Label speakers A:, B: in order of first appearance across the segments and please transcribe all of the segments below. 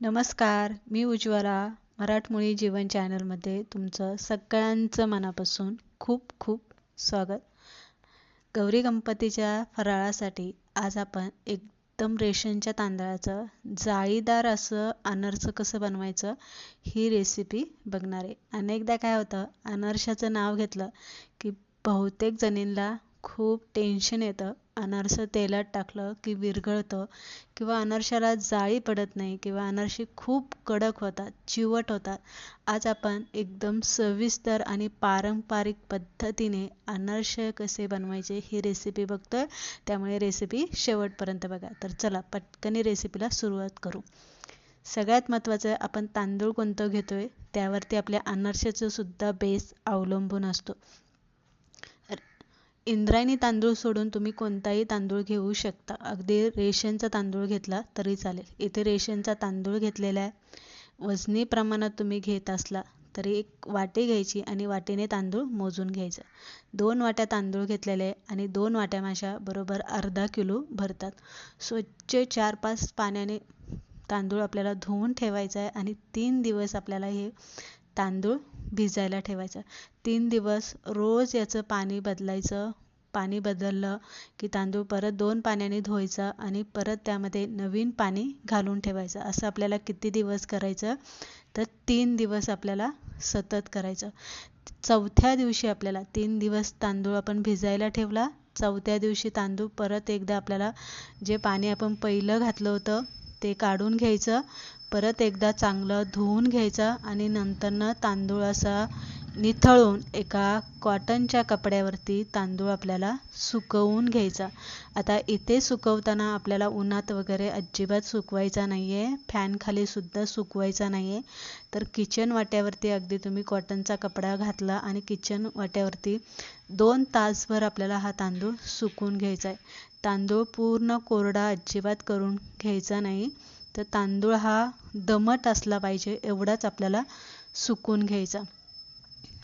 A: नमस्कार मी उज्ज्वला मराठमोळी जीवन चॅनलमध्ये तुमचं सगळ्यांचं मनापासून खूप खूप स्वागत. गौरी गणपतीच्या फराळासाठी आज आपण एकदम रेशनच्या तांदळाचं जाळीदार असं अनर्सं कसं बनवायचं ही रेसिपी बघणार आहे. अनेकदा काय होतं अनर्शाचं नाव घेतलं की बहुतेक जणींना खूप टेन्शन येतं. अनारसं तेलात टाकलं की विरघळतं किंवा अनारशाला जाळी पडत नाही किंवा अनारशी खूप कडक होतात चिवट होतात. आज आपण एकदम सविस्तर आणि पारंपरिक पद्धतीने अनारसे कसे बनवायचे ही रेसिपी बघतोय. त्यामुळे रेसिपी शेवटपर्यंत बघा. तर चला पटकनी रेसिपीला सुरुवात करू. सगळ्यात महत्त्वाचं आपण तांदूळ कोणतं घेतोय? त्यावरती आपल्या अनारशाचं सुद्धा बेस अवलंबून असतो. इंद्रायणी तांदूळ सोडून तुम्ही कोणताही तांदूळ घेऊ शकता. अगदी रेशनचा तांदूळ घेतला तरी चालेल. इथे रेशनचा तांदूळ घेतलेला आहे. वजनी प्रमाणात तुम्ही घेत असला तरी एक वाटी घ्यायची आणि वाटीने तांदूळ मोजून घ्यायचं. दोन वाट्या तांदूळ घेतलेले आणि दोन वाट्या माशा बरोबर अर्धा किलो भरतात. स्वच्छ चार पाच पाण्याने तांदूळ आपल्याला धुवून ठेवायचं आहे आणि तीन दिवस आपल्याला हे तांदूळ भिजायला ठेवायचं तीन दिवस रोज याचं पाणी बदलायचं पाणी बदललं की तांदूळ परत दोन पाण्याने धुवायचं आणि परत त्यामध्ये नवीन पाणी घालून ठेवायचं. असं आपल्याला किती दिवस करायचं? तर तीन दिवस आपल्याला सतत करायचं. चौथ्या दिवशी आपल्याला तीन दिवस तांदूळ आपण भिजायला ठेवला. चौथ्या दिवशी तांदूळ परत एकदा आपल्याला जे पाणी आपण पहिलं घातलं होतं ते काढून घ्यायचं. परत एकदा चांगलं धुवून घ्यायचं आणि नंतरनं तांदूळ असा निथळून एका कॉटनच्या कपड्यावरती तांदूळ आपल्याला सुकवून घ्यायचा. आता इथे सुकवताना आपल्याला उन्हात वगैरे अजिबात सुकवायचा नाही आहे फॅनखालीसुद्धा सुकवायचा नाही आहे तर किचन वाट्यावरती अगदी तुम्ही कॉटनचा कपडा घातला आणि किचन वाट्यावरती दोन तासभर आपल्याला हा तांदूळ सुकून घ्यायचा आहे. तांदूळ पूर्ण कोरडा अजिबात करून घ्यायचा नाही. तर तांदूळ हा दमट असला पाहिजे एवढाच आपल्याला सुकून घ्यायचा.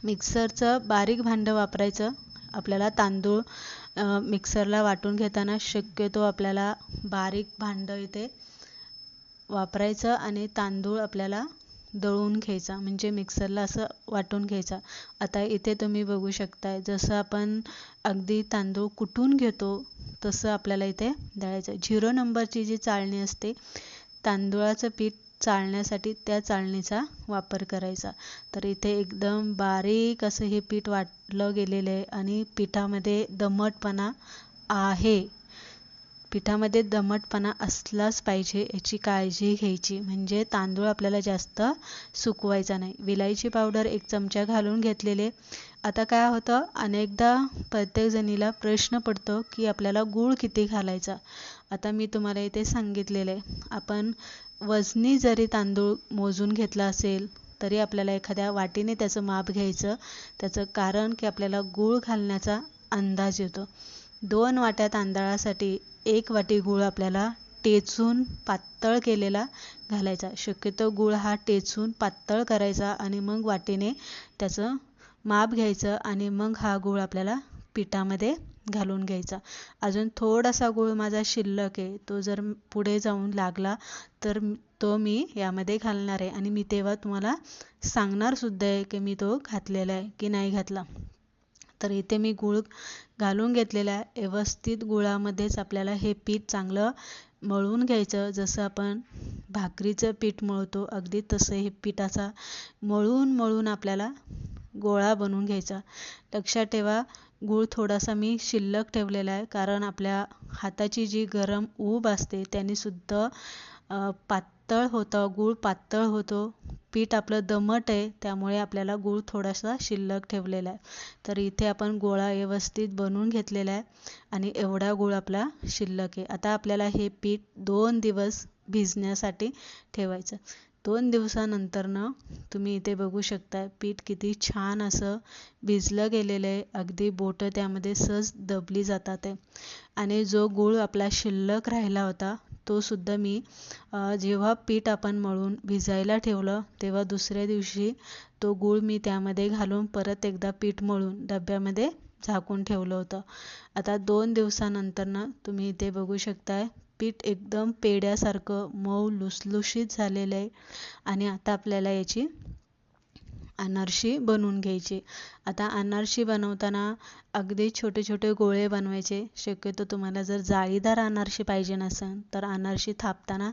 A: मिक्सरचं बारीक भांडं वापरायचं. आपल्याला तांदूळ मिक्सरला वाटून घेताना शक्यतो आपल्याला बारीक भांडं इथे वापरायचं आणि तांदूळ आपल्याला दळून घ्यायचा. म्हणजे मिक्सरला असं वाटून घ्यायचा. आता इथे तुम्ही बघू शकताय जसं आपण अगदी तांदूळ कुटून घेतो तसं आपल्याला इथे दळायचं. झिरो नंबरची जी चाळणी असते तांदूळाचं पीठ चाळण्यासाठी त्या चाळणीचा वापर करायचा. तर इथे एकदम बारीक असं हे पीठ वाटलं गेलेलं आहे आणि पिठामध्ये दमटपणा आहे. पिठामध्ये दमटपणा असलाच पाहिजे याची काळजी घ्यायची. म्हणजे तांदूळ आपल्याला जास्त सुकवायचा नाही. विलायची पावडर एक चमचा घालून घेतलेले आता काय होतं? अनेकदा प्रत्येकजणीला प्रश्न पडतो की आपल्याला गूळ किती घालायचा? आता मी तुम्हाला इथे सांगितलेलं. आहे आपण वजनी जरी तांदूळ मोजून घेतला असेल तरी आपल्याला एखाद्या वाटीने त्याचं माप घ्यायचं. त्याचं कारण की आपल्याला गूळ घालण्याचा अंदाज येतो. दोन वाट्या तांदळासाठी एक वाटी गूळ आपल्याला टेचून पातळ केलेला घालायचा. शक्यतो गूळ हा टेचून पातळ करायचा आणि मग वाटीने त्याचं माप घ्यायचं आणि मग हा गूळ आपल्याला पिठामध्ये घालून घ्यायचा. अजून थोडासा गूळ माझा शिल्लक आहे तो जर पुढे जाऊन लागला तर तो मी यामध्ये घालणार आहे. आणि मी तेव्हा तुम्हाला सांगणार सुद्धा आहे की मी तो घातलेला आहे की नाही घातला. तर इथे मी गूळ घालून घेतलेला आहे. व्यवस्थित गुळामध्येच आपल्याला हे पीठ चांगलं मळून घ्यायचं. जसं आपण भाकरीचं पीठ मळतो अगदी तसं हे पिठाचा मळून मळून आपल्याला गोळा बनवून घ्यायचा. लक्षात ठेवा गूळ थोडासा मी शिल्लक ठेवलेला आहे कारण आपल्या हाताची जी गरम ऊब असते त्यानेसुद्धा पातळ होतं गूळ पातळ होतो. पीठ आपलं दमट आहे त्यामुळे आपल्याला गूळ थोडासा शिल्लक ठेवलेला आहे. तर इथे आपण गोळा व्यवस्थित बनवून घेतलेला आहे आणि एवढा गूळ आपला शिल्लक आहे. आता आपल्याला हे पीठ दोन दिवस भिजण्यासाठी ठेवायचं. दोन दिवसानंतरनं तुम्ही इथे बघू शकता पीठ किती छान असं भिजलं गेलेलं आहे. अगदी बोटं त्यामध्ये सहज दबली जातात आहे. आणि जो गूळ आपला शिल्लक राहिला होता तो सुद्धा मी जेव्हा पीठ आपण मळून भिजायला ठेवलं तेव्हा दुसऱ्या दिवशी तो गूळ मी त्यामध्ये घालून परत एकदा पीठ मळून डब्यामध्ये झाकून ठेवलं होतं. आता दोन दिवसानंतरनं तुम्ही इथे बघू शकताय पीठ एकदम पेड्यासारखं मऊ लुसलुशीत झालेलं आहे. आणि आता आपल्याला याची अनारशी बनवून घ्यायची. आता अनारशी बनवताना अगदी छोटे छोटे गोळे बनवायचे. शक्यतो तुम्हाला जर जाळीदार अनारशी पाहिजे नसेल तर अनारशी थापताना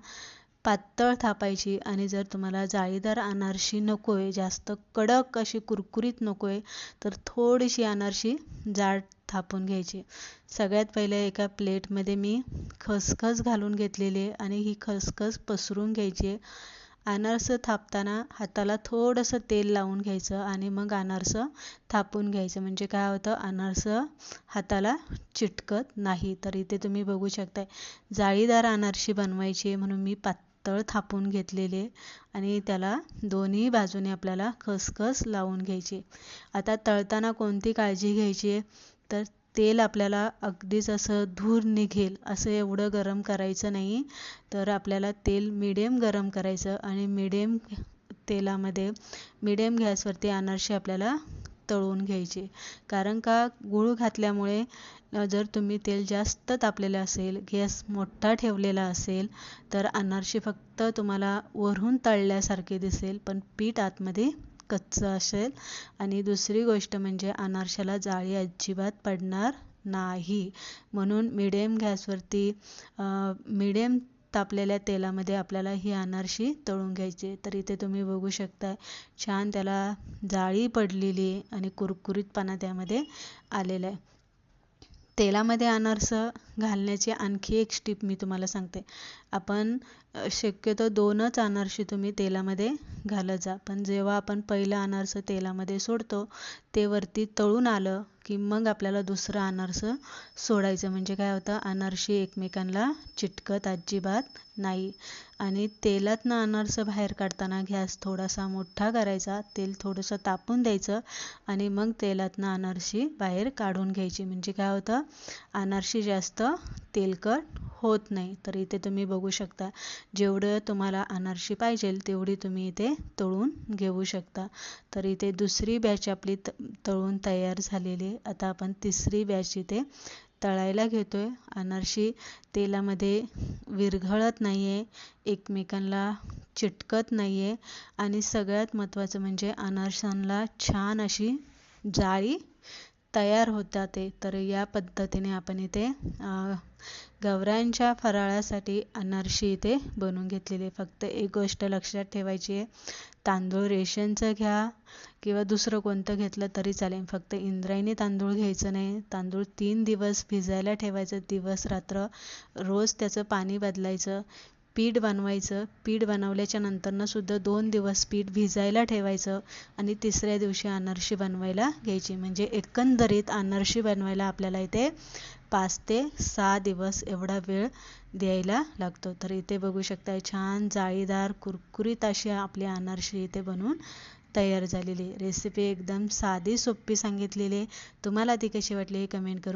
A: पातळ थापायची. आणि जर तुम्हाला जाळीदार अनारशी नको आहे जास्त कडक अशी कुरकुरीत नको आहे तर थोडीशी अनारशी जाड थापून घ्यायची. सगळ्यात पहिले एका प्लेटमध्ये मी खसखस घालून घेतलेली आहे आणि ही खसखस पसरून घ्यायची आहे. अनारसं थापताना हाताला थोडंसं तेल लावून घ्यायचं आणि मग अनारसं थापून घ्यायचं. म्हणजे काय होतं? अनारसं हाताला चिटकत नाही. तर इथे तुम्ही बघू शकताय जाळीदार अनारशी बनवायची म्हणून मी पातळ थापून घेतलेले आणि त्याला दोन्ही बाजूने आपल्याला खसखस लावून घ्यायची आता तळताना कोणती काळजी घ्यायची तर तेल आपल्याला अगदीच असं धूर निघेल असं एवढं गरम करायचं नाही. तर आपल्याला तेल मिडियम गरम करायचं आणि मिडियम तेलामध्ये मिडियम गॅसवरती अनारशी आपल्याला तळून घ्यायची. कारण का? गूळ घातल्यामुळे जर तुम्ही तेल जास्त तापलेलं असेल गॅस मोठा ठेवलेला असेल तर अनारशी फक्त तुम्हाला वरून तळल्यासारखे दिसेल पण पीठ आतमध्ये कच्चं असेल. आणि दुसरी गोष्ट म्हणजे अनारशाला जाळी अजिबात पडणार नाही. म्हणून मिडियम गॅसवरती मिडियम तापलेल्या तेलामध्ये आपल्याला ही अनारशी तळून घ्यायची तर इथे तुम्ही बघू शकता छान त्याला जाळी पडलेली आणि कुरकुरीतपणा त्यामध्ये आलेला आहे. तेलामध्ये अनारसं घालण्याची आणखी एक स्टिप मी तुम्हाला सांगते. आपण शक्यतो दोनच अनारशी तुम्ही तेलामध्ये घालत जा. पण जेव्हा आपण पहिलं अनारसं तेलामध्ये सोडतो ते वरती तळून आलं की मग आपल्याला दुसरं अनारसं सोडायचं. म्हणजे काय होतं? अनारशी एकमेकांना चिटकत अजिबात नाही. आणि तेलातनं अनारसं बाहेर काढताना गॅस थोडासा मोठा करायचा. तेल थोडंसं तापून द्यायचं आणि मग तेलातनं अनारशी बाहेर काढून घ्यायची. म्हणजे काय होतं? अनारशी जास्त तेलकट होत नाही तर इथे तुम्ही बघू शकता. जेवढं तुम्हाला अनारशी पाहिजे तेवढी तुम्ही इथे तळून घेऊ शकता. तर इथे दुसरी बॅच आपली त तळून तयार झालेली आता आपण तिसरी बॅच इथे तळायला घेतोय. अनारशी तेलामध्ये विरघळत नाही आहे एकमेकांना चिटकत नाही आहे आणि सगळ्यात महत्त्वाचं म्हणजे अनारशांना छान अशी जाळी तयार होतात ते तर या पद्धतीने आपण इथे गवऱ्यांच्या फराळासाठी अनारशी इथे बनवून घेतलेली फक्त एक गोष्ट लक्षात ठेवायची आहे तांदूळ रेशनचं घ्या किंवा दुसरं कोणतं घेतलं तरी चालेल. फक्त इंद्रायणी तांदूळ घ्यायचं नाही. तांदूळ तीन दिवस भिजायला ठेवायचं. दिवस रात्र रोज त्याचं पाणी बदलायचं. पीठ बनवायचं. पीठ बनवल्याच्या नंतरनं सुद्धा दोन दिवस पीठ भिजायला ठेवायचं आणि तिसऱ्या दिवशी अनारशी बनवायला घ्यायची. म्हणजे एकंदरीत अनारशी बनवायला आपल्याला इथे पाच ते सहा दिवस एवढा वेळ द्यायला लागतो. तर इथे बघू शकता छान जाळीदार कुरकुरीत अशी आपली अनारशी इथे बनवून तयार झालेली रेसिपी एकदम साधी सोपी सांगितलेली तुम्हाला ती कशी वाटली हे कमेंट करून